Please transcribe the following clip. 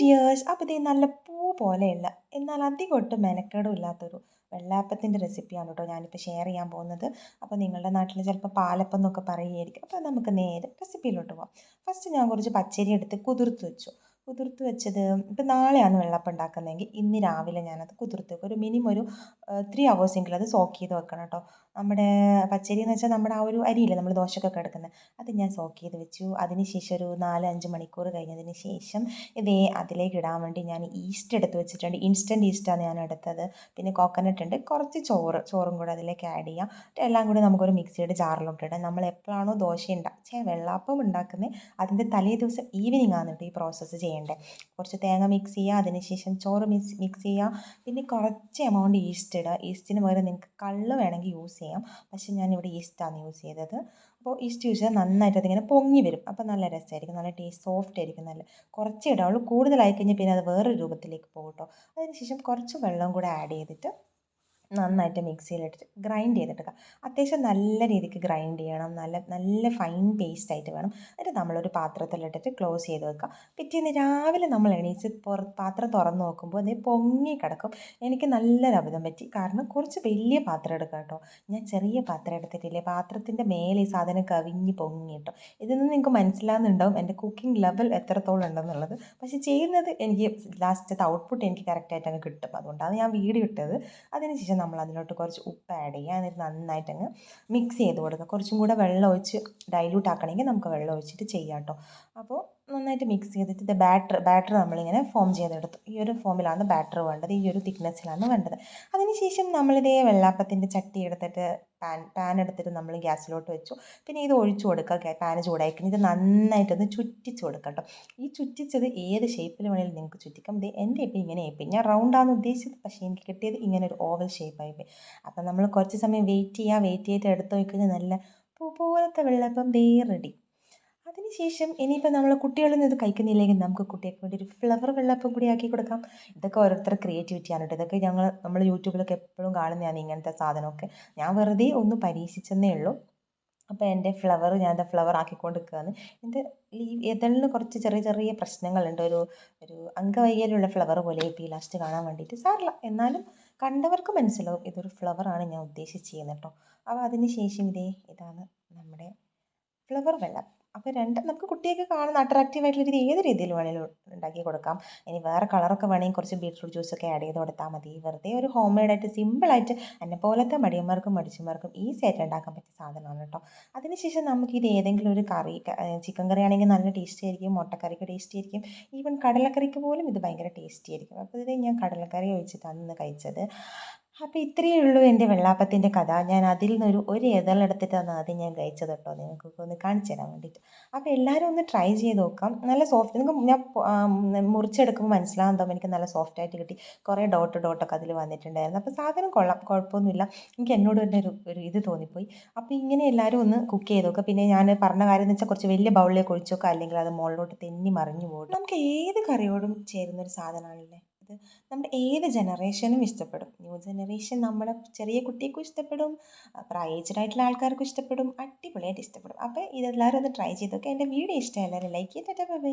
Dears അപ്പോൾ ഇത് നല്ല പൂ പോലെയുള്ള എന്നാൽ അധികം ഒട്ടും മെനക്കേടും ഇല്ലാത്തൊരു വെള്ളാപ്പത്തിന്റെ റെസിപ്പിയാണ് കേട്ടോ ഞാനിപ്പോൾ ഷെയർ ചെയ്യാൻ പോകുന്നത്. അപ്പോൾ നിങ്ങളുടെ നാട്ടിൽ ചിലപ്പോൾ പാലപ്പം എന്നൊക്കെ പറയുമായിരിക്കും അപ്പോൾ നമുക്ക് നേരെ റെസിപ്പിയിലോട്ട് പോകാം ഫസ്റ്റ് ഞാൻ കുറച്ച് പച്ചരി എടുത്ത് കുതിർത്ത് വെച്ചു. കുതിർത്ത് വെച്ചത് ഇപ്പം നാളെയാണ് വെള്ളപ്പം ഉണ്ടാക്കുന്നതെങ്കിൽ ഇന്ന് രാവിലെ ഞാനത് കുതിർത്ത് വെക്കും. ഒരു മിനിമം ഒരു ത്രീ അവേഴ്സെങ്കിലും അത് സോക്ക് ചെയ്ത് വെക്കണം കേട്ടോ. നമ്മുടെ പച്ചരി എന്ന് വെച്ചാൽ നമ്മുടെ ആ ഒരു അരിയില്ലേ നമ്മൾ ദോശക്കൊക്കെ എടുക്കുന്നത് അത് ഞാൻ സോക്ക് ചെയ്ത് വെച്ചു. അതിന് ശേഷം ഒരു നാല് അഞ്ച് മണിക്കൂർ കഴിഞ്ഞതിന് ശേഷം ഇതേ അതിലേക്ക് ഇടാൻ വേണ്ടി ഞാൻ ഈസ്റ്റ് എടുത്ത് വെച്ചിട്ടുണ്ട്. ഇൻസ്റ്റന്റ് ഈസ്റ്റാണ് ഞാൻ എടുത്തത്. പിന്നെ കോക്കനട്ട് ഉണ്ട്. കുറച്ച് ചോറ് ചോറും കൂടെ അതിലേക്ക് ആഡ് ചെയ്യാം. എല്ലാം കൂടി നമുക്കൊരു മിക്സിയുടെ ജാറിലോട്ട് ഇടാം. നമ്മൾ എപ്പോഴാണോ ദോശ ഉണ്ടാ വെള്ളാപ്പം ഉണ്ടാക്കുന്നത് അതിന്റെ തലേ ദിവസം ഈവനിങ് ആണ് ഈ പ്രോസസ്സ് ചെയ്യേണ്ടത് കുറച്ച് തേങ്ങ മിക്സ് ചെയ്യുക അതിനുശേഷം ചോറ് മിക്സ് മിക്സ് ചെയ്യുക പിന്നെ കുറച്ച് എമൗണ്ട് ഈസ്റ്റ് ഇടുക ഈസ്റ്റിന് പകരം നിങ്ങൾക്ക് കള്ള് വേണമെങ്കിൽ യൂസ് ചെയ്യാം പക്ഷേ ഞാനിവിടെ ഈസ്റ്റാണ് യൂസ് ചെയ്തത്. അപ്പോൾ ഈസ്റ്റ് യൂസ് ചെയ്താൽ നന്നായിട്ട് അതിങ്ങനെ പൊങ്ങി വരും. അപ്പോൾ നല്ല രസമായിരിക്കും നല്ല ടേസ്റ്റ് സോഫ്റ്റ് ആയിരിക്കും. നല്ല കുറച്ച് ഇടാവുള്ളൂ. കൂടുതലായി കഴിഞ്ഞാൽ പിന്നെ അത് വേറൊരു രൂപത്തിലേക്ക് പോകും കേട്ടോ അതിനുശേഷം കുറച്ച് വെള്ളം കൂടെ ആഡ് ചെയ്തിട്ട് നന്നായിട്ട് മിക്സിയിലിട്ടിട്ട് ഗ്രൈൻഡ് ചെയ്തെടുക്കുക അത്യാവശ്യം നല്ല രീതിക്ക് ഗ്രൈൻഡ് ചെയ്യണം. നല്ല നല്ല ഫൈൻ പേസ്റ്റ് ആയിട്ട് വേണം. എന്നിട്ട് നമ്മളൊരു പാത്രത്തിലിട്ടിട്ട് ക്ലോസ് ചെയ്ത് വെക്കുക പിറ്റേന്ന് രാവിലെ നമ്മൾ എണീച്ച് പാത്രം തുറന്ന് നോക്കുമ്പോൾ അത് പൊങ്ങി കിടക്കും. എനിക്ക് നല്ലൊരു അബദ്ധം പറ്റി. കാരണം കുറച്ച് വലിയ പാത്രം എടുക്കുക കേട്ടോ. ഞാൻ ചെറിയ പാത്രം എടുത്തിട്ടില്ലേ? പാത്രത്തിന്റെ മേലെ ഈ സാധനം കവിഞ്ഞ് പൊങ്ങി കേട്ടോ. ഇതിൽ നിന്ന് നിങ്ങൾക്ക് മനസ്സിലാകുന്നുണ്ടാവും എന്റെ കുക്കിംഗ് ലെവൽ എത്രത്തോളം ഉണ്ടെന്നുള്ളത്. പക്ഷേ ചെയ്യുന്നത് എനിക്ക് ലാസ്റ്റത്തെ ഔട്ട്പുട്ട് എനിക്ക് കറക്റ്റായിട്ട് അങ്ങ് കിട്ടും. അതുകൊണ്ടാണ് ഞാൻ വീഡിയോ ഇട്ടത്. അതിനുശേഷം നമ്മൾ അതിലോട്ട് കുറച്ച് ഉപ്പ് ആഡ് ചെയ്യുക എന്നിട്ട് നന്നായിട്ടങ്ങ് മിക്സ് ചെയ്ത് കൊടുക്കുക കുറച്ചും കൂടെ വെള്ളം ഒഴിച്ച് ഡൈല്യൂട്ട് ആക്കണമെങ്കിൽ നമുക്ക് വെള്ളം ഒഴിച്ചിട്ട് ചെയ്യാം കേട്ടോ അപ്പോൾ നന്നായിട്ട് മിക്സ് ചെയ്തിട്ട് ഇത് ബാറ്റർ ബാറ്റർ നമ്മളിങ്ങനെ ഫോം ചെയ്തെടുത്തു. ഈ ഒരു ഫോമിലാണ് ബാറ്റർ വേണ്ടത് ഈ ഒരു തിക്നെസ്സിലാണ് വേണ്ടത്. അതിനുശേഷം നമ്മളിതേ വെള്ളാപ്പത്തിന്റെ ചട്ടി എടുത്തിട്ട് പാൻ പാൻ എടുത്തിട്ട് നമ്മൾ ഗ്യാസിലോട്ട് വെച്ചു. പിന്നെ ഇത് ഒഴിച്ചു കൊടുക്കുക പാൻ ചൂടായി ഇത് നന്നായിട്ടൊന്ന് ചുറ്റിച്ച് കൊടുക്കുക കേട്ടോ. ഈ ചുറ്റിച്ചത് ഏത് ഷേപ്പിൽ വേണമെങ്കിലും നിങ്ങൾക്ക് ചുറ്റിക്കാം. ഇത് എന്റെ ഇപ്പം ഇങ്ങനെ ആയിപ്പോയി. ഞാൻ റൗണ്ടാണ് ഉദ്ദേശിച്ചത് പക്ഷേ എനിക്ക് കിട്ടിയത് ഇങ്ങനെ ഒരു ഓവൽ ഷേപ്പായി പോയി അപ്പം നമ്മൾ കുറച്ച് സമയം വെയിറ്റ് ചെയ്യുക വെയിറ്റ് ചെയ്തിട്ട് എടുത്ത് വയ്ക്കുന്നത് നല്ല പൂ പോലത്തെ വെള്ളപ്പം ദേ റെഡി അതിനുശേഷം ഇനിയിപ്പോൾ നമ്മൾ കുട്ടികളൊന്നും ഇത് കഴിക്കുന്നില്ലെങ്കിൽ നമുക്ക് കുട്ടികൾക്ക് വേണ്ടി ഒരു ഫ്ലവർ വെള്ളപ്പം കൂടി ആക്കി കൊടുക്കാം. ഇതൊക്കെ ഓരോരുത്തർ ക്രിയേറ്റിവിറ്റിയാണ് കേട്ടോ. ഇതൊക്കെ ഞങ്ങൾ നമ്മൾ യൂട്യൂബിലൊക്കെ എപ്പോഴും കാണുന്നതാണ് ഇങ്ങനത്തെ സാധനമൊക്കെ. ഞാൻ വെറുതെ ഒന്ന് പരീക്ഷിച്ചെന്നേ ഉള്ളൂ. അപ്പോൾ എന്റെ ഫ്ലവർ ഞാൻ ഫ്ലവർ ആക്കിക്കൊണ്ട് നിൽക്കുകയാണ് എന്റെ ലീവ് ഇതെല്ലാം കുറച്ച് ചെറിയ ചെറിയ പ്രശ്നങ്ങളുണ്ട്. ഒരു ഒരു അംഗവൈകല്യമുള്ള ഫ്ലവർ പോലെ ഇപ്പോൾ ഈ ലാസ്റ്റ് കാണാൻ വേണ്ടിയിട്ട് സാറില്ല എന്നാലും കണ്ടവർക്ക് മനസ്സിലാവും ഇതൊരു ഫ്ലവറാണ് ഞാൻ ഉദ്ദേശിച്ച് ചെയ്യുന്നത് കേട്ടോ. അപ്പോൾ അതിന് ശേഷം ഇതേ ഇതാണ് നമ്മുടെ ഫ്ലവർ വെള്ളം. അപ്പോൾ രണ്ട് നമുക്ക് കുട്ടിയൊക്കെ കാണുന്ന അട്രാക്റ്റീവ് ആയിട്ടുള്ള രീതി ഏത് രീതിയിൽ വേണമെങ്കിലും ഉണ്ടാക്കി കൊടുക്കാം. ഇനി വേറെ കളറൊക്കെ വേണമെങ്കിൽ കുറച്ച് ബീട്രൂട്ട് ജ്യൂസൊക്കെ ആഡ് ചെയ്ത് കൊടുത്താൽ മതി. വെറുതെ ഒരു ഹോം മെയ്ഡായിട്ട് സിമ്പിളായിട്ട് എന്നെ പോലത്തെ മടിയന്മാർക്കും മടിച്ചന്മാർക്കും ഈസി ആയിട്ട് ഉണ്ടാക്കാൻ പറ്റിയ സാധനമാണ് കേട്ടോ. അതിനുശേഷം നമുക്ക് ഇത് ഏതെങ്കിലും ഒരു കറി ചിക്കൻ കറി ആണെങ്കിൽ നല്ല ടേസ്റ്റി ആയിരിക്കും മുട്ടക്കറിക്ക് ടേസ്റ്റി ആയിരിക്കും. ഈവൻ കടലക്കറിക്ക് പോലും ഇത് ഭയങ്കര ടേസ്റ്റി ആയിരിക്കും. അപ്പോൾ ഇത് ഞാൻ കടലക്കറി ഒഴിച്ചിട്ടാണ് ഇന്ന് കഴിച്ചത്. അപ്പോൾ ഇത്രയേ ഉള്ളൂ എന്റെ വെള്ളാപ്പത്തിന്റെ കഥ. ഞാൻ അതിൽ നിന്നൊരു ഒരു ഇതളെടുത്തിട്ടാണ് ആദ്യം ഞാൻ കഴിച്ചത് കേട്ടോ. നിങ്ങൾക്കൊക്കെ ഒന്ന് കാണിച്ചു തരാൻ വേണ്ടിയിട്ട്. അപ്പോൾ എല്ലാവരും ഒന്ന് ട്രൈ ചെയ്ത് നോക്കാം. നല്ല സോഫ്റ്റ് നിങ്ങൾക്ക് ഞാൻ മുറിച്ചെടുക്കുമ്പോൾ മനസ്സിലാകാൻ തോന്നും എനിക്ക് നല്ല സോഫ്റ്റ് ആയിട്ട് കിട്ടി. കുറേ ഡോട്ട് ഡോട്ടൊക്കെ അതിൽ വന്നിട്ടുണ്ടായിരുന്നു. അപ്പോൾ സാധനം കൊള്ളാം കുഴപ്പമൊന്നുമില്ല. എനിക്ക് എന്നോട് തന്നെ ഒരു ഒരു ഇത് തോന്നിപ്പോയി. അപ്പോൾ ഇങ്ങനെ എല്ലാവരും ഒന്ന് കുക്ക് ചെയ്ത് നോക്കുക പിന്നെ ഞാൻ പറഞ്ഞ കാര്യം എന്ന് വെച്ചാൽ കുറച്ച് വലിയ ബൗളിലേക്ക് ഒഴിച്ചു നോക്കുക അല്ലെങ്കിൽ അത് മുകളിലോട്ട് തെന്നി മറിഞ്ഞു പോകും നമുക്ക് ഏത് കറിയോടും ചേരുന്നൊരു സാധനമാണല്ലേ? നമ്മുടെ ഏത് ജനറേഷനും ഇഷ്ടപ്പെടും. ന്യൂ ജനറേഷൻ നമ്മളെ ചെറിയ കുട്ടിക്കും ഇഷ്ടപ്പെടും പ്രായേജ്ഡായിട്ടുള്ള ആൾക്കാർക്കും ഇഷ്ടപ്പെടും അടിപൊളിയായിട്ട് ഇഷ്ടപ്പെടും. അപ്പോൾ ഇതെല്ലാവരും ഒന്ന് ട്രൈ ചെയ്ത് നോക്കുക എന്റെ വീഡിയോ ഇഷ്ടമായി എല്ലാവരും ലൈക്ക് ചെയ്തിട്ട് ബൈ